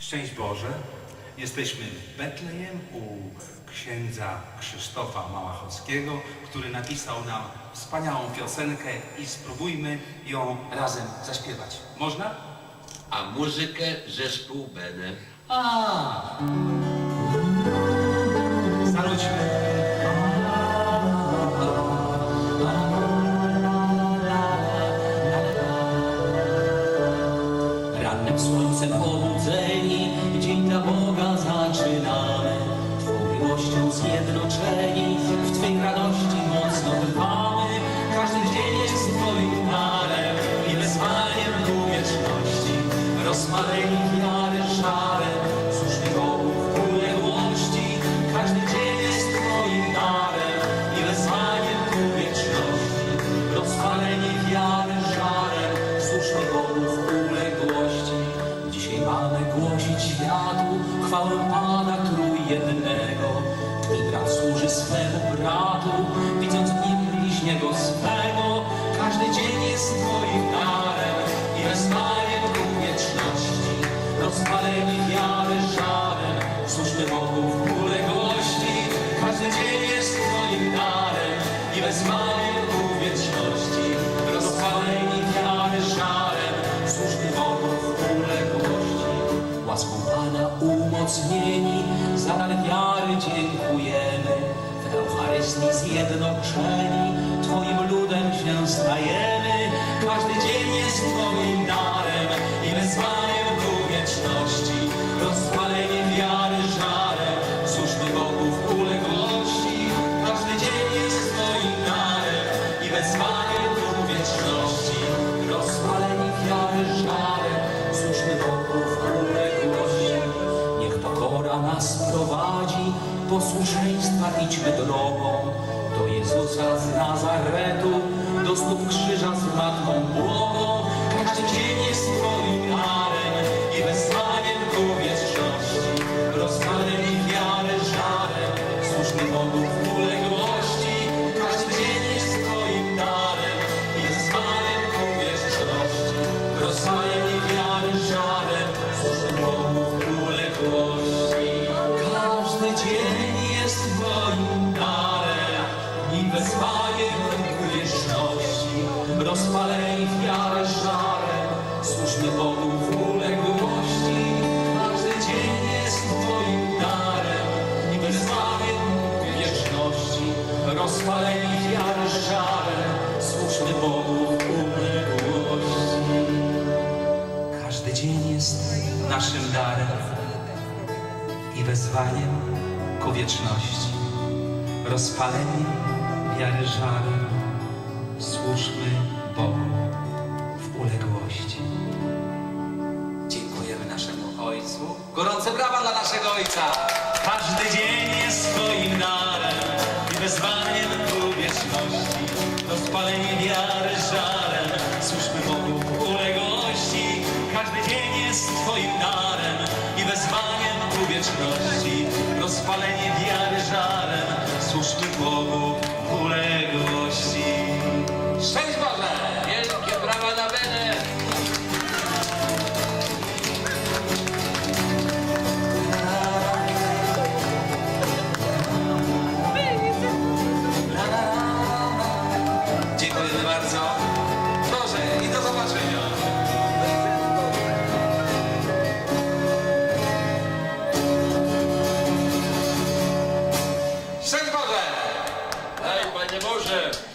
Szczęść Boże. Jesteśmy w Betlejem u księdza Krzysztofa Małachowskiego, który napisał nam wspaniałą piosenkę i spróbujmy ją razem zaśpiewać. Można? A muzykę zespół Bene. A. Zanudźmy. Rannym słońcem obudzeni, dzień dla Boga zaczynamy. Twą miłością zjednoczeni, w Twej radości mocno trwamy. Każdy dzień jest Twoim darem i wezwaniem ku wieczności. Rozpaleni wiary żarem, służby Bogu w uległości. Każdy dzień jest Twoim darem i wezwaniem ku wieczności. Rozpaleni wiary Pana Trójjednego. Brat służy swemu bratu, widząc w nim bliźniego swego, każdy dzień jest Twoim darem i wezwaniem ku wieczności. Rozpaleni wiary żarem, służby Bogu w uległości. Każdy dzień jest Twoim darem i wezwaniem dziękujemy. W Eucharystii zjednoczeni, Twoim ludem się stajemy. Każdy dzień jest Twoim darem i ku posłuszeństwa idźmy drogą. Do Jezusa z Nazaretu, do stóp krzyża z Matką Błogą. Każdy dzień jest Twoim darem i wezwaniem ku wieczności. Rozpaleni wiary żarem, słuszny Bogu w Rozpaleni wiary żarem, służmy Bogu w uległości. Każdy dzień jest naszym darem i wezwaniem ku wieczności. Rozpaleni wiary żarem, służmy Bogu w uległości. Dziękujemy naszemu Ojcu. Gorące brawa dla naszego Ojca! Każdy dzień jest swoim wezwaniem ku wieczności. Rozpalenie wiary żarem, służby Bogu uległości. Każdy dzień jest Twoim darem i wezwaniem ku. Szczęść